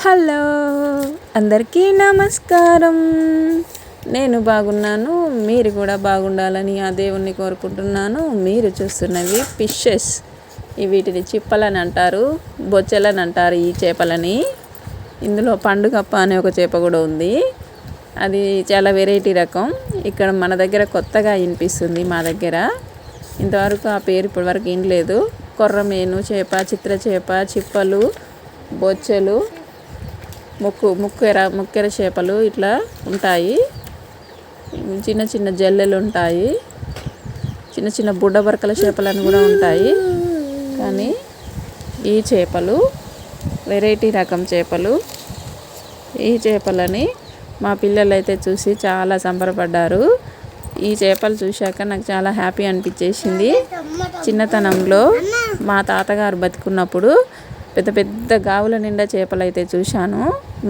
Hello అందరికీ నమస్కారం. నేను బాగున్నాను మీరు కూడా బాగుండాలని ఆ దేవుణ్ణి కోరుకుంటున్నాను. మీరు చూస్తున్నవి ఫిషెస్ వీటిని చిప్పలని అంటారు బొచ్చెలని అంటారు ఈ చేపలని. ఇందులో పండుగప్ప అనే ఒక చేప కూడా ఉంది. అది చాలా వెరైటీ రకం. ఇక్కడ మన దగ్గర కొత్తగా వినిపిస్తుంది మా దగ్గర. ఇంతవరకు ఆ పేరు ఇప్పటివరకు ఏం లేదు కొర్రమేను చేప చిత్ర చేప చిప్పలు బొచ్చెలు ముక్కు ముక్కెర ముక్కెర చేపలు ఇట్లా ఉంటాయి. చిన్న చిన్న జల్లెలు ఉంటాయి. చిన్న చిన్న బుడ్డ బరకల చేపలు కూడా ఉంటాయి. కానీ ఈ చేపలు వెరైటీ రకం చేపలు. ఈ చేపలని మా పిల్లలు అయితే చూసి చాలా సంబరపడ్డారు. ఈ చేపలు చూశాక నాకు చాలా హ్యాపీ అనిపించేసింది. చిన్నతనంలో మా తాతగారు బతుకున్నప్పుడు పెద్ద పెద్ద గావుల నిండా చేపలు అయితే చూశాను.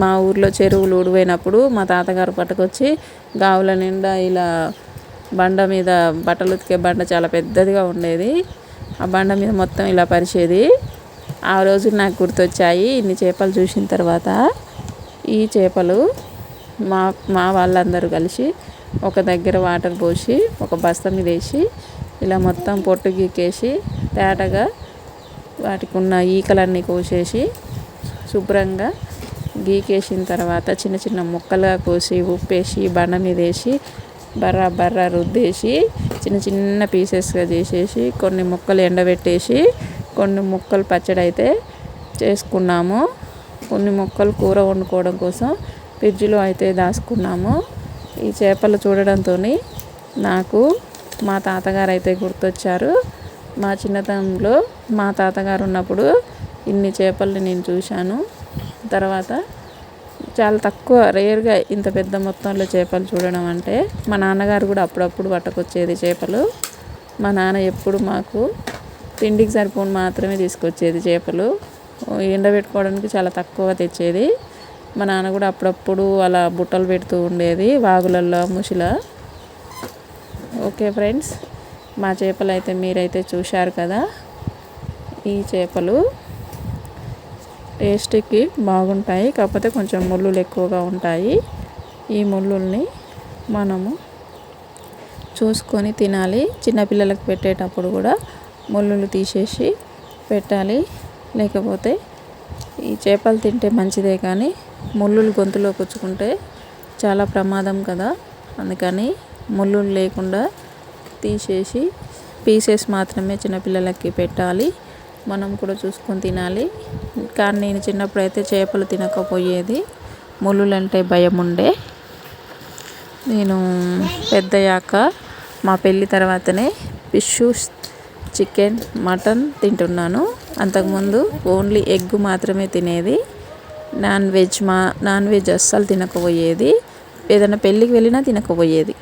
మా ఊర్లో చెరువులు ఊడిపోయినప్పుడు మా తాతగారు పట్టుకొచ్చి గావుల నిండా ఇలా బండ మీద బట్టలు ఉతికే బండ చాలా పెద్దదిగా ఉండేది. ఆ బండ మీద మొత్తం ఇలా పరిచేది. ఆ రోజు నాకు గుర్తొచ్చాయి ఇన్ని చేపలు చూసిన తర్వాత. ఈ చేపలు మా మా వాళ్ళందరూ కలిసి ఒక దగ్గర వాటర్ పోసి ఒక బస్తా మీద వేసి ఇలా మొత్తం పొట్టు గీకేసి తేటగా వాటికి ఉన్న ఈకలన్నీ కోసేసి శుభ్రంగా గీకేసిన తర్వాత చిన్న చిన్న ముక్కలుగా కోసి ఉప్పేసి బండ మీద వేసి బర్ర బర్ర రుద్దేసి చిన్న చిన్న పీసెస్గా చేసేసి కొన్ని ముక్కలు ఎండబెట్టేసి కొన్ని ముక్కలు పచ్చడి అయితే చేసుకున్నాము. కొన్ని ముక్కలు కూర వండుకోవడం కోసం ఫ్రిడ్జ్లో అయితే దాచుకున్నాము. ఈ చేపలు చూడడంతో నాకు మా తాతగారు అయితే గుర్తొచ్చారు. మా చిన్నతనంలో మా తాతగారు ఉన్నప్పుడు ఇన్ని చేపల్ని నేను చూశాను. తర్వాత చాలా తక్కువ రేర్గా ఇంత పెద్ద మొత్తంలో చేపలు చూడడం అంటే మా నాన్నగారు కూడా అప్పుడప్పుడు పట్టుకొచ్చేది చేపలు. మా నాన్న ఎప్పుడు మాకు తిండికి సరిపోని మాత్రమే తీసుకొచ్చేది చేపలు. ఎండబెట్టుకోవడానికి చాలా తక్కువ తెచ్చేది. మా నాన్న కూడా అప్పుడప్పుడు అలా బుట్టలు పెడుతూ ఉండేది వాగులల్లో ముసిల ఓకే ఫ్రెండ్స్. మా చేపలు అయితే మీరైతే చూశారు కదా? ఈ చేపలు టేస్ట్కి బాగుంటాయి కాకపోతే కొంచెం ముళ్ళులు ఎక్కువగా ఉంటాయి. ఈ ముళ్ళుల్ని మనము చూసుకొని తినాలి. చిన్నపిల్లలకు పెట్టేటప్పుడు కూడా ముళ్ళులు తీసేసి పెట్టాలి. లేకపోతే ఈ చేపలు తింటే మంచిదే కానీ ముళ్ళులు గొంతులో పుచ్చుకుంటే చాలా ప్రమాదం కదా? అందుకని ముళ్ళులు లేకుండా తీసేసి పీసెస్ మాత్రమే చిన్నపిల్లలకి పెట్టాలి. మనం కూడా చూసుకొని తినాలి. కానీ నేను చిన్నప్పుడు అయితే చేపలు తినకపోయేది. ముళ్ళులంటే భయం ఉండే నేను పెద్దయ్యాక మా పెళ్ళి తర్వాతనే ఫిష్ చికెన్ మటన్ తింటున్నాను. అంతకుముందు ఓన్లీ ఎగ్ మాత్రమే తినేది. నాన్ వెజ్ మా నాన్ వెజ్ అస్సలు తినకపోయేది. ఏదైనా పెళ్ళికి వెళ్ళినా తినకపోయేది.